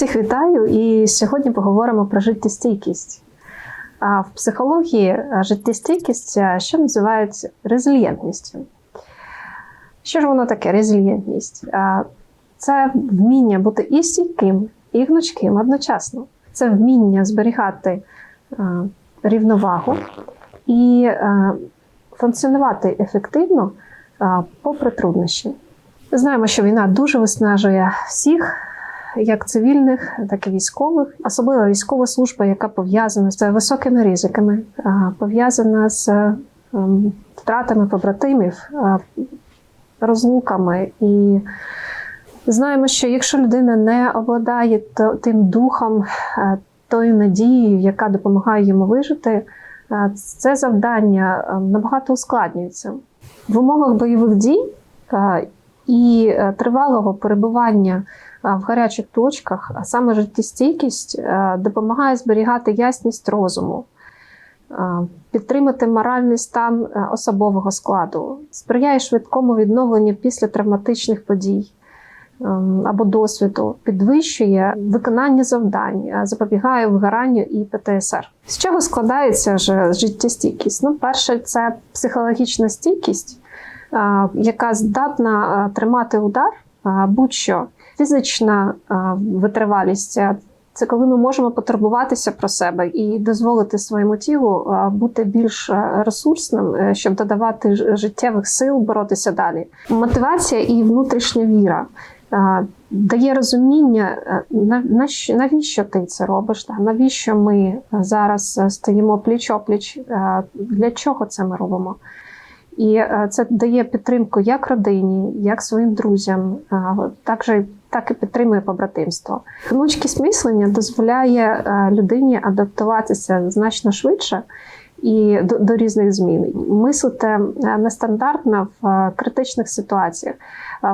Всіх вітаю і сьогодні поговоримо про життєстійкість. А в психології е, життєстійкість е, ще називають резильєнтністю. Що ж воно таке резильєнтність? Це вміння бути і стійким, і гнучким одночасно. Це вміння зберігати е, рівновагу і е, функціонувати ефективно е, попри труднощі. Знаємо, що війна дуже виснажує всіх, як цивільних, так і військових, особливо військова служба, яка пов'язана з високими ризиками, пов'язана з ем, втратами побратимів, розлуками. І знаємо, що якщо людина не обладає тим духом, е, тою надією, яка допомагає йому вижити, е, це завдання е, набагато ускладнюється. В умовах бойових дій і тривалого перебування в гарячих точках, а саме життєстійкість, е, допомагає зберігати ясність розуму, е, підтримати моральний стан е, особового складу, сприяє швидкому відновленню після травматичних подій. Або досвіду підвищує виконання завдань, запобігає вигоранню і ПТСР. З чого складається ж життєстійкість? Ну, перше, це психологічна стійкість, яка здатна тримати удар, будь-що фізична витривалість. Це коли ми можемо потурбуватися про себе і дозволити своєму тілу бути більш ресурсним, е, щоб додавати життєвих сил боротися далі. Мотивація і внутрішня віра дає розуміння, е, на- на що- навіщо ти це робиш, навіщо ми зараз е, стоїмо пліч-опліч, е, для чого це ми робимо. І е, це дає підтримку як родині, як своїм друзям, е, так, і підтримує побратимство. Гнучкість мислення дозволяє е, людині адаптуватися значно швидше і до, до різних змін. Мислити е, нестандартно в е, критичних ситуаціях.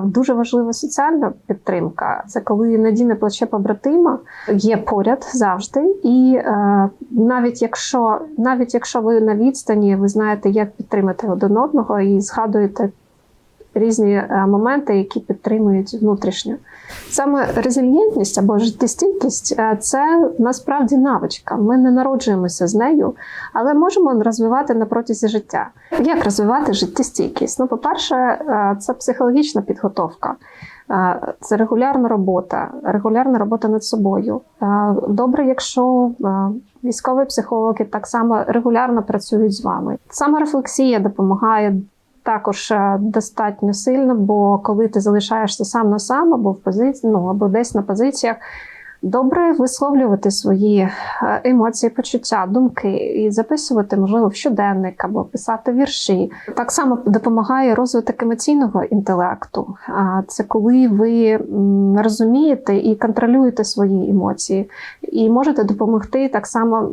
Дуже важлива соціальна підтримка. Це коли надійне плече побратима є поряд завжди, і е, навіть якщо навіть якщо ви на відстані, ви знаєте, як підтримати один одного і згадуєте різні е, моменти, які підтримують внутрішньо. Саме резильєнтність або життєстійкість е, це насправді навичка. Ми не народжуємося з нею, але можемо розвивати на протязі життя. Як розвивати життєстійкість? Ну, по-перше, е, це психологічна підготовка. Це регулярна робота, регулярна робота над собою. Добре, якщо військові психологи так само регулярно працюють з вами. Саме рефлексія допомагає також е, достатньо сильно, бо коли ти залишаєшся сам на сам або в позиції, ну або десь на позиціях. Добре висловлювати свої е, емоції, почуття, думки і записувати, можливо, в щоденник або писати вірші. Так само допомагає розвиток емоційного інтелекту. А Це коли ви розумієте і контролюєте свої емоції, і можете допомогти так само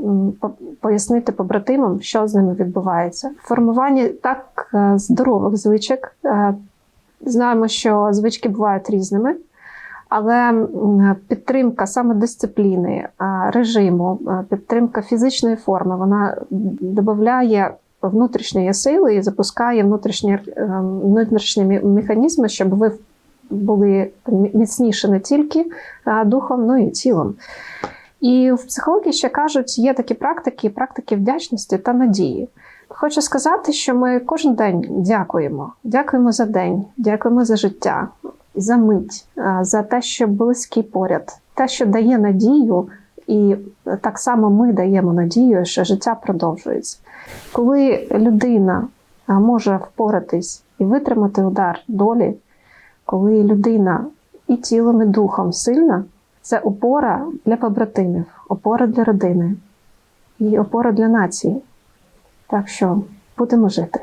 пояснити побратимам, що з ними відбувається. Формування так е, здорових звичок. Е, Знаємо, що звички бувають різними. Але підтримка саме дисципліни, режиму, підтримка фізичної форми, вона додає внутрішньої сили і запускає внутрішні, е, внутрішні механізми, щоб ви були мі- міцніші не тільки духом, але і тілом. І в психології ще кажуть, є такі практики, практики вдячності та надії. Хочу сказати, що ми кожен день дякуємо. Дякуємо за день, дякуємо за життя, за мить, за те, що близький поряд, те, що дає надію, і так само ми даємо надію, що життя продовжується. Коли людина може впоратись і витримати удар долі, коли людина і тілом, і духом сильна, це опора для побратимів, опора для родини і опора для нації. Так що будемо жити.